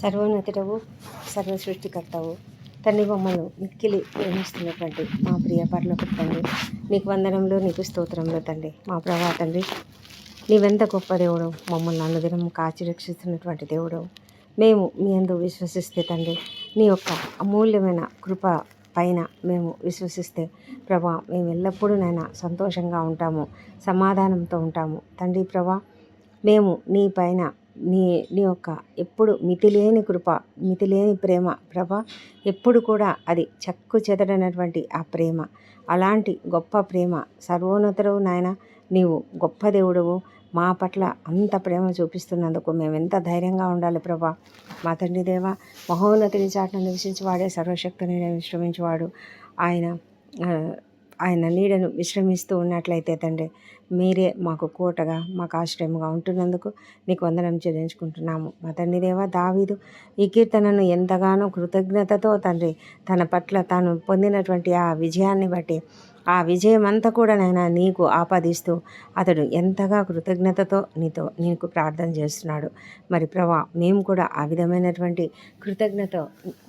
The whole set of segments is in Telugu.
సర్వోన్నతుడవు సర్వ సృష్టికర్తవు తండ్రి బొమ్మలు మిక్కిలి ప్రేమిస్తున్నటువంటి మా ప్రియ పర్లకు తండ్రి. నీకు వందనంలో నీకు స్తోత్రంలో తండ్రి. మా ప్రభా తండ్రి నీవెంత గొప్ప దేవుడు మమ్మల్ని అనుదినం కాచి రక్షిస్తున్నటువంటి దేవుడు మేము మీ అందు విశ్వసిస్తే తండ్రి నీ యొక్క అమూల్యమైన కృప పైన మేము విశ్వసిస్తే ప్రభా మేము ఎల్లప్పుడూ నైనా సంతోషంగా ఉంటాము సమాధానంతో ఉంటాము. తండ్రి ప్రభా మేము నీ పైన నీ నీ యొక్క ఎప్పుడు మితిలేని కృప మితిలేని ప్రేమ ప్రభ ఎప్పుడు కూడా అది చక్కు చెదడనటువంటి ఆ ప్రేమ. అలాంటి గొప్ప ప్రేమ సర్వోన్నతుడు నాయన నీవు గొప్ప దేవుడవు. మా పట్ల అంత ప్రేమ చూపిస్తున్నందుకు మేము ఎంత ధైర్యంగా ఉండాలి ప్రభా. మా తండ్రి దేవ మహోన్నతిని చాటును నివసించేవాడే సర్వశక్తిని విశ్రమించేవాడు. ఆయన ఆయన నీడను విశ్రమిస్తూ ఉన్నట్లయితే తండ్రి మీరే మాకు కోటగా మాకు ఆశ్రయముగా ఉంటున్నందుకు నీకు వందనం చెల్లించుకుంటున్నాము. మా తండ్రి దేవ దావీదు ఈ కీర్తనను ఎంతగానో కృతజ్ఞతతో తండ్రి తన పట్ల తాను పొందినటువంటి ఆ విజయాన్ని బట్టి ఆ విజయం అంతా కూడా నైనా నీకు ఆపాదిస్తూ అతడు ఎంతగా కృతజ్ఞతతో నీతో నీకు ప్రార్థన చేస్తున్నాడు. మరి ప్రభా మేము కూడా ఆ విధమైనటువంటి కృతజ్ఞత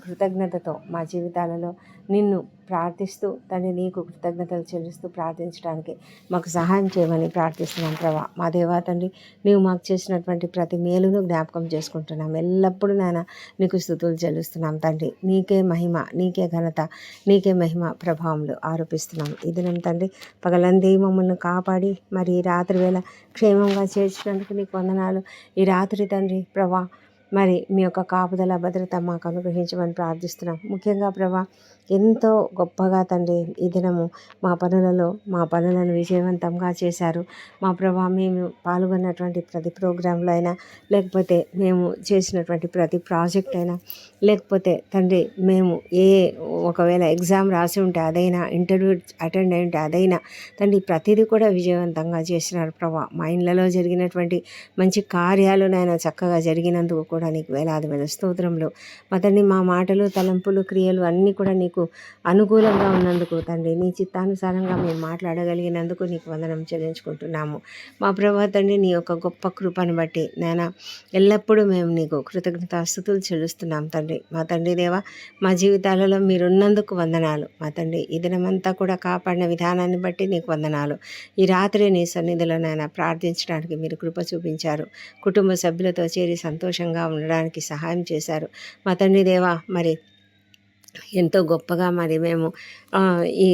కృతజ్ఞతతో మా జీవితాలలో నిన్ను ప్రార్థిస్తూ తండ్రి నీకు కృతజ్ఞతలు చెల్లిస్తూ ప్రార్థించడానికి మాకు సహాయం చేయమని ప్రార్థిస్తున్నాం ప్రభా. మా దేవా తండ్రి నీవు మాకు చేసినటువంటి ప్రతి మేలును జ్ఞాపకం చేసుకుంటున్నాం. ఎల్లప్పుడూ నాయన నీకు స్థుతులు చెల్లిస్తున్నాం తండ్రి. నీకే మహిమ నీకే ఘనత నీకే మహిమ ప్రభావములు ఆరోపిస్తున్నాం. ఈ తండ్రి పగలందే మమ్మల్ని కాపాడి మరి రాత్రి వేళ క్షేమంగా చేర్చినందుకు నీకు వందనాలు. ఈ రాత్రి తండ్రి ప్రభా మరి మీ యొక్క కాపుదల భద్రత మాకు అనుగ్రహించమని ప్రార్థిస్తున్నాం. ముఖ్యంగా ప్రభా ఎంతో గొప్పగా తండ్రి ఈ దినము మా పనులలో మా పనులను విజయవంతంగా చేశారు. మా ప్రభా మేము పాల్గొన్నటువంటి ప్రతి ప్రోగ్రాంలో అయినా లేకపోతే మేము చేసినటువంటి ప్రతి ప్రాజెక్ట్ అయినా లేకపోతే తండ్రి మేము ఏ ఒకవేళ ఎగ్జామ్ రాసి ఉంటే అదైనా ఇంటర్వ్యూ అటెండ్ అయి ఉంటే అదైనా తండ్రి ప్రతిదీ కూడా విజయవంతంగా చేసినారు ప్రభా. మా ఇండ్లలో జరిగినటువంటి మంచి కార్యాలు నాయన చక్కగా జరిగినందుకు కూడా నీకు వేలాది వేల స్తోత్రంలో. మా తండ్రి మా మాటలు తలంపులు క్రియలు అన్నీ కూడా నీకు అనుకూలంగా ఉన్నందుకు తండ్రి నీ చిత్తానుసారంగా మేము మాట్లాడగలిగినందుకు నీకు వందనం చెల్లించుకుంటున్నాము. మా ప్రభా తండ్రి నీ యొక్క గొప్ప కృపను బట్టి నాయన ఎల్లప్పుడూ మేము నీకు కృతజ్ఞతాస్థుతులు చెల్లిస్తున్నాం తండ్రి. మా తండ్రి దేవ మా జీవితాలలో మీరున్నందుకు వందనాలు. మా తండ్రి ఈ దినమంతా కూడా కాపాడిన విధానాన్ని బట్టి నీకు వందనాలు. ఈ రాత్రి నీ సన్నిధిలో నాయన ప్రార్థించడానికి మీరు కృప చూపించారు. కుటుంబ సభ్యులతో చేరి సంతోషంగా ఉండడానికి సహాయం చేశారు. మా తండ్రి దేవా మరి ఎంతో గొప్పగా మరి మేము ఈ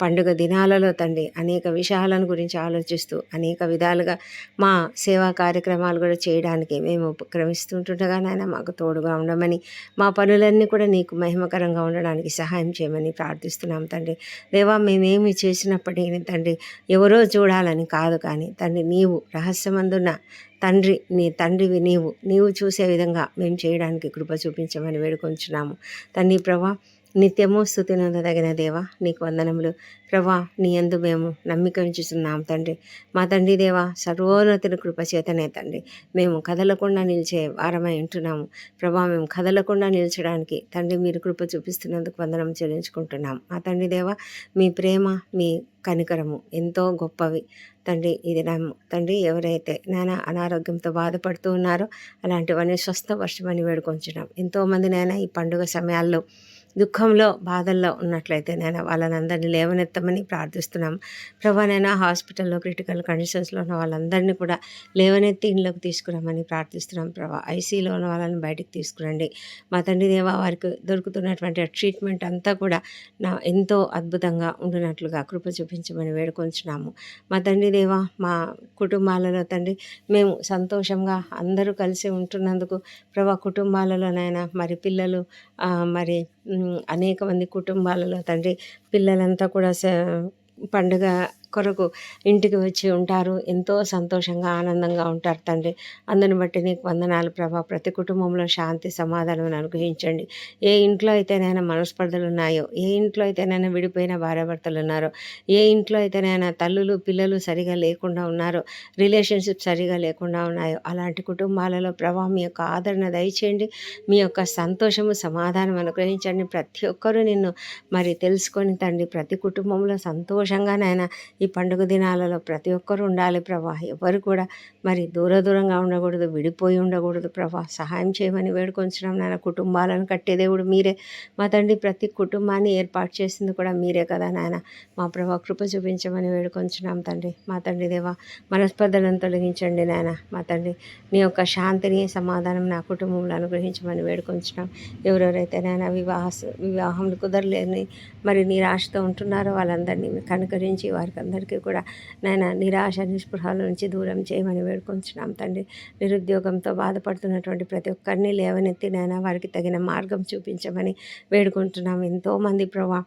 పండుగ దినాలలో తండ్రి అనేక విషయాలను గురించి ఆలోచిస్తూ అనేక విధాలుగా మా సేవా కార్యక్రమాలు కూడా చేయడానికి మేము ఉపక్రమిస్తుంటుండగా నాయన మాకు తోడుగా ఉండమని మా పనులన్నీ కూడా నీకు మహిమకరంగా ఉండడానికి సహాయం చేయమని ప్రార్థిస్తున్నాం తండ్రి. దేవా మేమేమి చేసినప్పటికీ తండ్రి ఎవరో చూడాలని కాదు కానీ తండ్రి నీవు రహస్యమందున్న తండ్రి నీ తండ్రివి నీవు. నీవు చూసే విధంగా మేము చేయడానికి కృప చూపించమని వేడుకొంచున్నాము. తండ్రి ప్రభా నిత్యము స్థుతినందదగిన దేవా నీకు వందనములు. ప్రభా నీ యందు మేము నమ్మిక ఉంచుతున్నాం తండ్రి. మా తండ్రి దేవా సర్వోన్నతుని కృపచేతనే తండ్రి. మేము కదలకుండా నిలిచే వారమై ఉంటున్నాము. ప్రభా మేము కదలకుండా నిలిచడానికి తండ్రి మీరు కృప చూపిస్తున్నందుకు వందనం చెల్లించుకుంటున్నాం. మా తండ్రి దేవా మీ ప్రేమ మీ కనికరము ఎంతో గొప్పవి. తండ్రి ఇది నమ్ము తండ్రి ఎవరైతే నాయన అనారోగ్యంతో బాధపడుతూ ఉన్నారో అలాంటివన్నీ స్వస్థ వర్షమని వేడుకొంచున్నాం. ఎంతోమంది నాయన ఈ పండుగ సమయాల్లో దుఃఖంలో బాధల్లో ఉన్నట్లయితే నేను వాళ్ళని అందరినీ లేవనెత్తమని ప్రార్థిస్తున్నాం. ప్రభా హాస్పిటల్లో క్రిటికల్ కండిషన్స్లో ఉన్న వాళ్ళందరినీ కూడా లేవనెత్తి ఇంట్లోకి తీసుకురామని ప్రార్థిస్తున్నాం ప్రభా. ఐసీలో ఉన్న వాళ్ళని బయటికి తీసుకురండి. మా తండ్రి దేవ వారికి దొరుకుతున్నటువంటి ట్రీట్మెంట్ అంతా కూడా నా ఎంతో అద్భుతంగా ఉండినట్లుగా కృప చూపించమని వేడుకొంచున్నాము. మా తండ్రి దేవ మా కుటుంబాలలో తండ్రి మేము సంతోషంగా అందరూ కలిసి ఉంటున్నందుకు ప్రభా కుటుంబాలలోనైనా మరి పిల్లలు మరి అనేక మంది కుటుంబాలలో తండ్రి పిల్లలంతా కూడా స పండుగ కొరకు ఇంటికి వచ్చి ఉంటారు. ఎంతో సంతోషంగా ఆనందంగా ఉంటారు తండ్రి. అందుని బట్టి నీకు వందనాలు ప్రభా. ప్రతి కుటుంబంలో శాంతి సమాధానం అనుగ్రహించండి. ఏ ఇంట్లో అయితేనైనా మనస్పర్ధలు ఉన్నాయో ఏ ఇంట్లో అయితేనైనా విడిపోయిన భార్యాభర్తలు ఉన్నారో ఏ ఇంట్లో అయితేనైనా తల్లులు పిల్లలు సరిగా లేకుండా ఉన్నారో రిలేషన్షిప్ సరిగా లేకుండా ఉన్నాయో అలాంటి కుటుంబాలలో ప్రభా మీ యొక్క ఆదరణ దయచేయండి. మీ యొక్క సంతోషము సమాధానం అనుగ్రహించండి. ప్రతి ఒక్కరూ నిన్ను మరి తెలుసుకొని తండ్రి ప్రతి కుటుంబంలో సంతోషంగానైనా ఈ పండుగ దినాలలో ప్రతి ఒక్కరు ఉండాలి ప్రభా. ఎవరు కూడా మరి దూర దూరంగా ఉండకూడదు విడిపోయి ఉండకూడదు ప్రభా. సహాయం చేయమని వేడుకొంచడం నాయన. కుటుంబాలను కట్టే దేవుడు మీరే. మా తండ్రి ప్రతి కుటుంబాన్ని ఏర్పాటు చేసింది కూడా మీరే కదా నాయన. మా ప్రభా కృప చూపించమని వేడుకొంచున్నాం తండ్రి. మా తండ్రి దేవా మనస్పర్ధలను తొలగించండి నాయన. మా తండ్రి నీ యొక్క శాంతిని సమాధానం నా కుటుంబంలో అనుగ్రహించమని వేడుకొంచున్నాం. ఎవరెవరైతే నాయన వివాహ వివాహం కుదరలేని మరి నిరాశతో ఉంటున్నారో వాళ్ళందరినీ కనుకరించి వారికి అందరికీ కూడా నాయన నిరాశ నిస్పృహాల నుంచి దూరం చేయమని వేడుకొంచున్నాం తండ్రి. నిరుద్యోగంతో బాధపడుతున్నటువంటి ప్రతి ఒక్కరిని లేవనెత్తి నాయన వారికి తగిన మార్గం చూపించమని వేడుకుంటున్నాం. ఎంతోమంది ప్రభా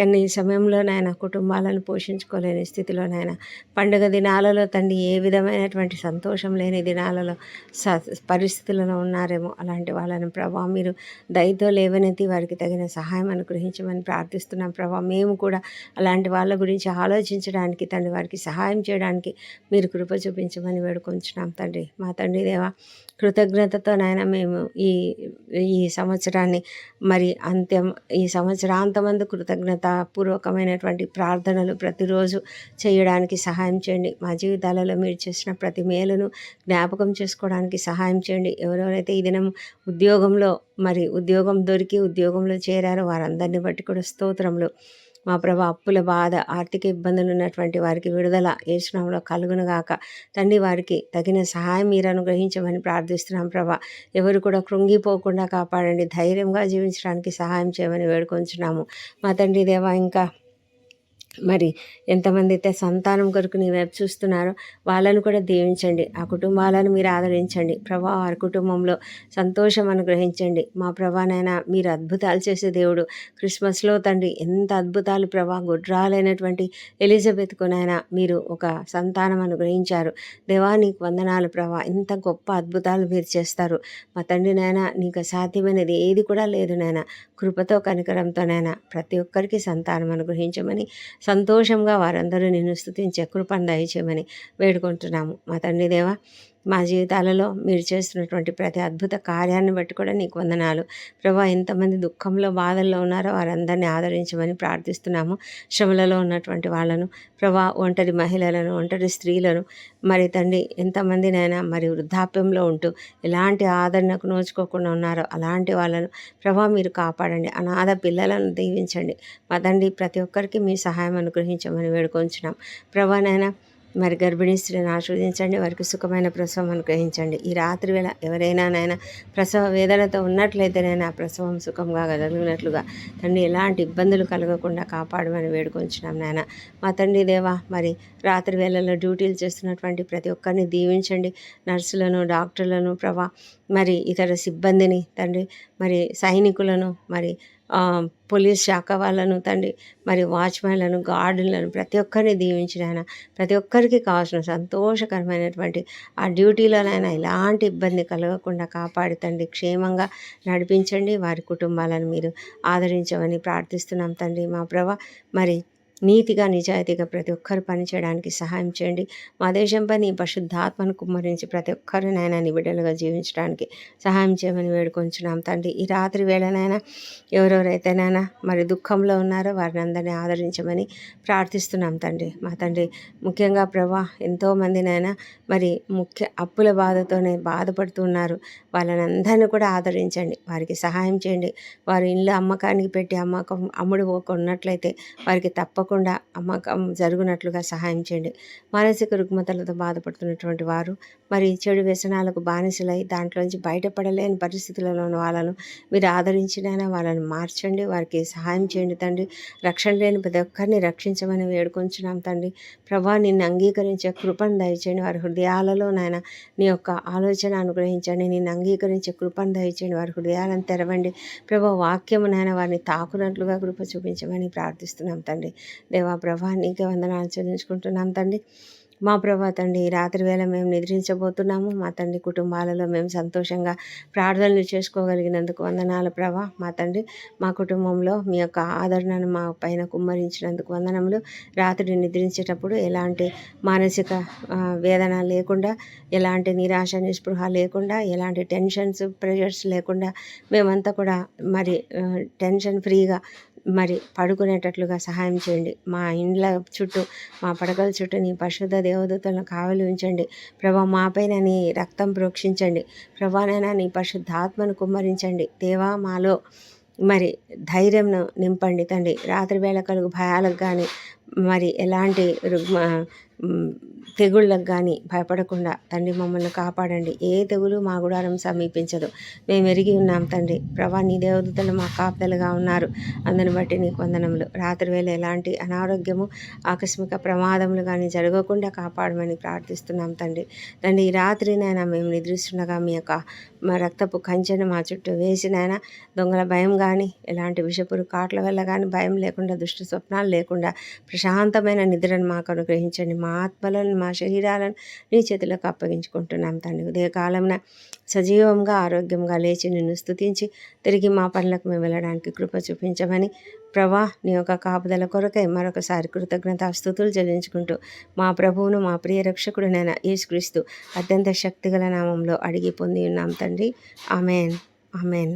కానీ ఈ సమయంలో నాయన కుటుంబాలను పోషించుకోలేని స్థితిలో నాయన పండుగ దినాలలో తండ్రి ఏ విధమైనటువంటి సంతోషం లేని దినాలలో స పరిస్థితులలో ఉన్నారేమో అలాంటి వాళ్ళని ప్రభా మీరు దయతో లేవనెత్తి వారికి తగిన సహాయం అనుగ్రహించమని ప్రార్థిస్తున్నాం ప్రభా. మేము కూడా అలాంటి వాళ్ళ గురించి ఆలోచించడానికి తండ్రి వారికి సహాయం చేయడానికి మీరు కృప చూపించమని వేడుకొంచున్నాం తండ్రి. మా తండ్రి దేవా కృతజ్ఞతతో నాయన మేము ఈ ఈ సంవత్సరాన్ని మరి అంత్యం ఈ సంవత్సరాంతమందు కృతజ్ఞత పూర్వకమైనటువంటి ప్రార్థనలు ప్రతిరోజు చేయడానికి సహాయం చేయండి. మా జీవితాలలో మీరు చేసిన ప్రతి మేలును జ్ఞాపకం చేసుకోవడానికి సహాయం చేయండి. ఎవరెవరైతే ఈ దినం ఉద్యోగంలో మరి ఉద్యోగం దొరికి ఉద్యోగంలో చేరారో వారందరిని బట్టి కూడా స్తోత్రములు. మా ప్రభా అప్పుల బాధ ఆర్థిక ఇబ్బందులు ఉన్నటువంటి వారికి విడుదల ఏసునాంలో కలుగునుగాక. తండ్రి వారికి తగిన సహాయం మీరు అనుగ్రహించమని ప్రార్థిస్తున్నాం ప్రభా. ఎవరు కూడా కృంగిపోకుండా కాపాడండి. ధైర్యంగా జీవించడానికి సహాయం చేయమని వేడుకొంచున్నాము. మా తండ్రి దేవా ఇంకా మరి ఎంతమంది అయితే సంతానం కొరకు నీ వైపు చూస్తున్నారో వాళ్ళను కూడా దీవించండి. ఆ కుటుంబాలను మీరు ఆదరించండి. ప్రభా వారి కుటుంబంలో సంతోషం అనుగ్రహించండి. మా ప్రభానైనా మీరు అద్భుతాలు చేసే దేవుడు. క్రిస్మస్లో తండ్రి ఎంత అద్భుతాలు ప్రభా గుడ్రాలైనటువంటి ఎలిజబెత్కునైనా మీరు ఒక సంతానం అనుగ్రహించారు. దేవా నీకు వందనాలు ప్రభా. ఇంత గొప్ప అద్భుతాలు మీరు చేస్తారు. మా తండ్రి నాయన నీకు అసాధ్యమైనది ఏది కూడా లేదు నాయన. కృపతో కనికరంతోనైనా ప్రతి ఒక్కరికి సంతానం అనుగ్రహించమని సంతోషంగా వారందరూ నిన్ను స్థుతించే కృపను దయచేయమని వేడుకుంటున్నాము. మా తండ్రి దేవా మా జీవితాలలో మీరు చేస్తున్నటువంటి ప్రతి అద్భుత కార్యాన్ని బట్టి కూడా నీకు వందనాలు. ప్రభా ఎంతమంది దుఃఖంలో బాధల్లో ఉన్నారో వారందరినీ ఆదరించమని ప్రార్థిస్తున్నాము. శ్రమలలో ఉన్నటువంటి వాళ్ళను ప్రభా ఒంటరి మహిళలను ఒంటరి స్త్రీలను మరి తండ్రి ఎంతమందినైనా మరి వృద్ధాప్యంలో ఉంటూ ఎలాంటి ఆదరణకు నోచుకోకుండా ఉన్నారో అలాంటి వాళ్ళను ప్రభా మీరు కాపాడండి. అనాథ పిల్లలను దీవించండి. మా తండ్రి ప్రతి ఒక్కరికి మీ సహాయం అనుగ్రహించమని వేడుకొంచున్నాం. ప్రభానైనా మరి గర్భిణీ స్త్రీని ఆశీర్వదించండి వారికి సుఖమైన ప్రసవం అనుగ్రహించండి. ఈ రాత్రి వేళ ఎవరైనా నాయన ప్రసవ వేదనతో ఉన్నట్లయితేనైనా ఆ ప్రసవం సుఖంగా కలిగినట్లుగా తండ్రి ఎలాంటి ఇబ్బందులు కలగకుండా కాపాడమని వేడుకొంచున్నాం నాయన. మా తండ్రి దేవా మరి రాత్రి వేళల్లో డ్యూటీలు చేస్తున్నటువంటి ప్రతి ఒక్కరిని దీవించండి. నర్సులను డాక్టర్లను ప్రభా మరి ఇతర సిబ్బందిని తండ్రి మరి సైనికులను మరి పోలీస్ శాఖ వాళ్ళను తండ్రి మరి వాచ్మెన్లను గార్డులను ప్రతి ఒక్కరిని దీవించిన ఆయన. ప్రతి ఒక్కరికి కావాల్సిన సంతోషకరమైనటువంటి ఆ డ్యూటీలోనైనా ఎలాంటి ఇబ్బంది కలగకుండా కాపాడుతండి తండ్రి క్షేమంగా నడిపించండి. వారి కుటుంబాలను మీరు ఆదరించమని ప్రార్థిస్తున్నాం తండ్రి మా ప్రభ. మరి నీతిగా నిజాయితీగా ప్రతి ఒక్కరు పనిచేయడానికి సహాయం చేయండి. మా దేశంపై నీ పరిశుద్ధాత్మను కుమ్మరించి ప్రతి ఒక్కరినైనా నాయన నిబిడలుగా జీవించడానికి సహాయం చేయమని వేడుకొంచున్నాం. తండ్రి ఈ రాత్రి వేళనైనా ఎవరెవరైతేనైనా మరి దుఃఖంలో ఉన్నారో వారిని అందరినీ ఆదరించమని ప్రార్థిస్తున్నాం తండ్రి. మా తండ్రి ముఖ్యంగా ప్రభా ఎంతోమందినైనా మరి ముఖ్య అప్పుల బాధతోనే బాధపడుతున్నారు వాళ్ళని అందరినీ కూడా ఆదరించండి. వారికి సహాయం చేయండి. వారి ఇల్లు అమ్మకానికి పెట్టి అమ్మకం అమ్ముడు పోకున్నట్లయితే వారికి తప్పకుండా తప్పకుండా అమ్మకం జరుగునట్లుగా సహాయం చేయండి. మానసిక రుగ్మతలతో బాధపడుతున్నటువంటి వారు మరి చెడు వ్యసనాలకు బానిసలై దాంట్లోంచి బయటపడలేని పరిస్థితులలో ఉన్న వాళ్ళను మీరు ఆదరించినైనా వాళ్ళని మార్చండి వారికి సహాయం చేయండి తండ్రి. రక్షణ లేని ప్రతి ఒక్కరిని రక్షించమని వేడుకొంచున్నాం తండ్రి. ప్రభా నిన్ను అంగీకరించే కృపను దయచేయండి. వారి హృదయాలలో నాయన నీ యొక్క ఆలోచన అనుగ్రహించండి. నిన్ను అంగీకరించే కృపను దయచేయండి. వారి హృదయాలను తెరవండి. ప్రభా వాక్యము నాయన వారిని తాకునట్లుగా కృప చూపించమని ప్రార్థిస్తున్నాం తండ్రి. దేవా ప్రభా నీకే వందనాలు చెల్లించుకుంటున్నాం తండ్రి. మా ప్రభా తండ్రి రాత్రి వేళ మేము నిద్రించబోతున్నాము. మా తండ్రి కుటుంబాలలో మేము సంతోషంగా ప్రార్థనలు చేసుకోగలిగినందుకు వందనాల ప్రభా. మా తండ్రి మా కుటుంబంలో మీ యొక్క ఆదరణను మా పైన కుమ్మరించినందుకు వందనములు. రాత్రి నిద్రించేటప్పుడు ఎలాంటి మానసిక వేదన లేకుండా ఎలాంటి నిరాశ నిస్పృహ లేకుండా ఎలాంటి టెన్షన్స్ ప్రెషర్స్ లేకుండా మేమంతా కూడా మరి టెన్షన్ ఫ్రీగా మరి పడుకునేటట్లుగా సహాయం చేయండి. మా ఇండ్ల చుట్టూ మా పడకల చుట్టూ నీ పరిశుద్ధ దేవదూతలను కావలి ఉంచండి. ప్రభా మాపైన నీ రక్తం ప్రోక్షించండి. ప్రభానైనా నీ పరిశుద్ధాత్మను కుమ్మరించండి. దేవా మాలో మరి ధైర్యంను నింపండి తండ్రి. రాత్రివేళ కలుగు భయాలకు కానీ మరి ఎలాంటి రుగ్మ తెగుళ్ళకు కానీ భయపడకుండా తండ్రి మమ్మల్ని కాపాడండి. ఏ తెగులు మా గుడారం సమీపించదు. మేము ఎరిగి ఉన్నాం తండ్రి. ప్రభా నీ దేవదూతలు మా కాపుదలుగా ఉన్నారు. అందుని బట్టి నీకు వందనములు. రాత్రి వేళ ఎలాంటి అనారోగ్యము ఆకస్మిక ప్రమాదములు కానీ జరగకుండా కాపాడమని ప్రార్థిస్తున్నాం తండ్రి. తండ్రి ఈ రాత్రినైనా మేము నిద్రిస్తుండగా మీ యొక్క మా రక్తపు కంచెను మా చుట్టూ వేసినైనా దొంగల భయం కానీ ఎలాంటి విషపురు కాట్ల వల్ల కానీ భయం లేకుండా దుష్ట స్వప్నాలు లేకుండా ప్రశాంతమైన నిద్రను మాకు అనుగ్రహించండి. మా ఆత్మలను మా శరీరాలను నీ చేతులకు అప్పగించుకుంటున్నాం తండ్రి. ఉదయకాలంన సజీవంగా ఆరోగ్యంగా లేచి నిన్ను స్తుతించి తిరిగి మా పనులకు మేము వెళ్ళడానికి కృప చూపించమని ప్రభా నీ యొక్క కాపుదల కొరకై మరొకసారి కృతజ్ఞత స్థుతులు చెల్లించుకుంటూ మా ప్రభువును మా ప్రియ రక్షకుడునైన యేసుక్రీస్తు అత్యంత శక్తిగల నామంలో అడిగి పొంది ఉన్నాం తండ్రి. ఆమెన్. ఆమెన్.